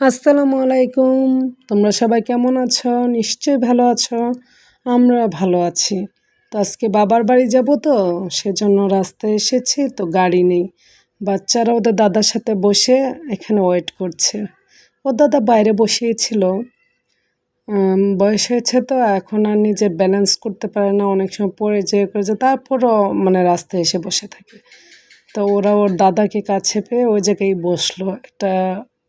আসসালামু আলাইকুম। তোমরা সবাই কেমন আছো? নিশ্চয়ই ভালো আছো। আমরা ভালো আছি। তো আজকে বাবার বাড়ি যাব তো, সেজন্য রাস্তায় এসেছি, তো গাড়ি নেই। বাচ্চারা ওদের দাদার সাথে বসে এখানে ওয়েট করছে। ও দাদা বাইরে বসিয়েছিল। বয়স হয়েছে তো, এখন আর নিজে ব্যালেন্স করতে পারে না, অনেক সময় পড়ে যেয়ে করেছে, তারপরও মানে রাস্তায় এসে বসে থাকে। তো ওরা ওর দাদাকে কাছে পেয়ে ওই জায়গায় বসল। একটা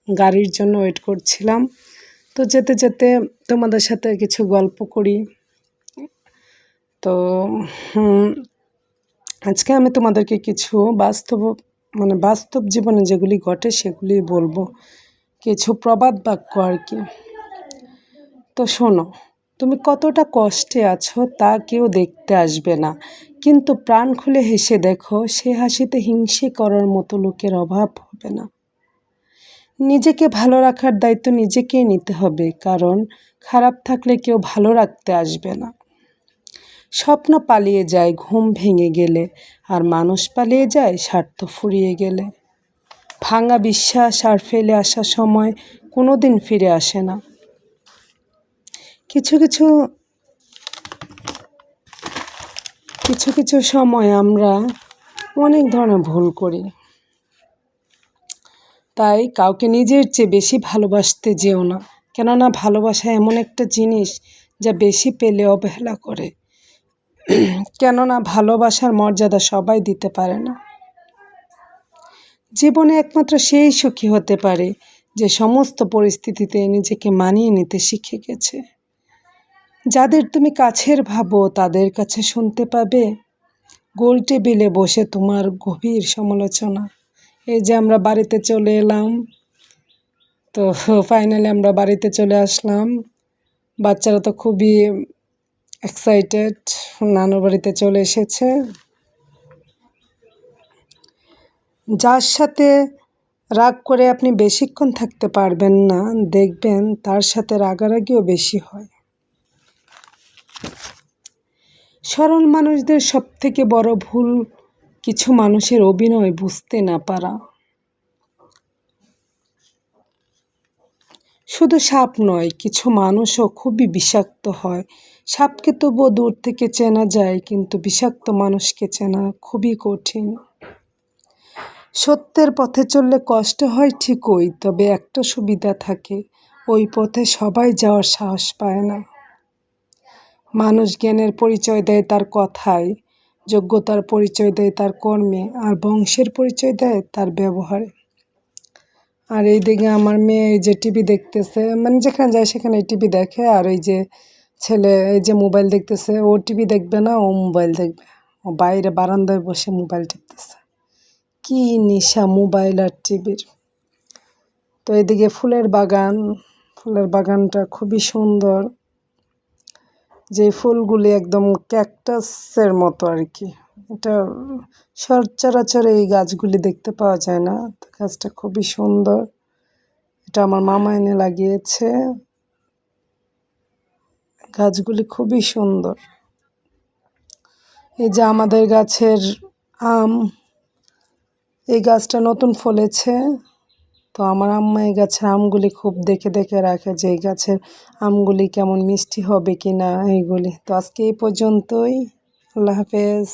গাড়ির জন্য ওয়েট করছিলাম। তো যেতে যেতে তোমাদের সাথে কিছু গল্প করি। তো আজকে আমি তোমাদেরকে কিছু বাস্তব মানে বাস্তব জীবনে যেগুলি ঘটে সেগুলি বলব। কিছু প্রবাদ বাক্য আর কি। তো শোনো, তুমি কতটা কষ্টে আছো তা কেউ দেখতে আসবে না। কিন্তু প্রাণ খুলে হেসে দেখো, সে হাসিতে হিংসে করার মতো লোকের অভাব হবে না। নিজেকে ভালো রাখার দায়িত্ব নিজেকেই নিতে হবে, কারণ খারাপ থাকলে কেউ ভালো রাখতে আসবে না। স্বপ্ন পালিয়ে যায়, ঘুম ভেঙে গেলে, আর মানুষ পালিয়ে যায়, স্বার্থ ফুরিয়ে গেলে। ভাঙা বিশ্বাস আর ফেলে আসা সময় কোনো দিন ফিরে আসে না। কিছু কিছু কিছু কিছু সময় আমরা অনেক ধরনের ভুল করি। তাই কাউকে নিজের চেয়ে বেশি ভালোবাসতে যেও না। কেননা ভালোবাসা এমন একটা জিনিস যা বেশি পেলে অবহেলা করে। কেননা ভালোবাসার মর্যাদা সবাই দিতে পারে না। জীবনে একমাত্র সেই সুখী হতে পারে যে সমস্ত পরিস্থিতিতে নিজেকে মানিয়ে নিতে শিখে গেছে। যাদের তুমি কাছের ভাবো তাদের কাছে শুনতে পাবে। গোল টেবিলে বসে তোমার গভীর সমালোচনা। এই যে আমরা বাড়িতে চলে এলাম। তো ফাইনালি আমরা বাড়িতে চলে আসলাম। বাচ্চারা তো খুবই এক্সাইটেড নানুর বাড়িতে চলে এসেছে। যার সাথে রাগ করে আপনি বেশিক্ষণ থাকতে পারবেন না, দেখবেন তার সাথে রাগারাগিও বেশি হয়। সরল মানুষদের সব থেকে বড় ভুল কিছু মানুষের অভিনয় বুঝতে না পারা। শুধু সাপ নয়, কিছু মানুষও খুবই বিষাক্ত হয়। সাপকে তবুও দূর থেকে চেনা যায়, কিন্তু বিষাক্ত মানুষকে চেনা খুবই কঠিন। সত্যের পথে চললে কষ্ট হয় ঠিকই, তবে একটা সুবিধা থাকে, ওই পথে সবাই যাওয়ার সাহস পায় না। মানুষ জ্ঞানের পরিচয় দেয় তার কথায় যোগ্যতার পরিচয় দেয় তার কর্মে আর বংশের পরিচয় দেয় তার ব্যবহারে। আর এই দিকে আমার মেয়ে যে টিভি দেখতেছে মানে যেখানে যায় সেখানে টিভি দেখে। আর এই যে ছেলে এই যে মোবাইল দেখতেছে, ও টিভি দেখবে না, ও মোবাইল দেখবে। ও বাইরে বারান্দায় বসে মোবাইল টিপতেছে। কি নিশা মোবাইল আর টিভির। তো এদিকে ফুলের বাগান, ফুলের বাগানটা খুবই সুন্দর। যে ফুলগুলি একদম ক্যাকটাসের মতো আর কি। এটা সচরাচর এই গাছগুলি দেখতে পাওয়া যায় না। গাছটা খুবই সুন্দর। এটা আমার মামা এনে লাগিয়েছে। গাছগুলি খুবই সুন্দর। এই যে আমাদের গাছের আম, এই গাছটা নতুন ফলেছে। তো আমার আম্মা এই গাছের আমগুলি খুব দেখে দেখে রাখে যে এই গাছের আমগুলি কেমন মিষ্টি হবে কি না এইগুলি। তো আজকে এই পর্যন্তই। আল্লাহ হাফেজ।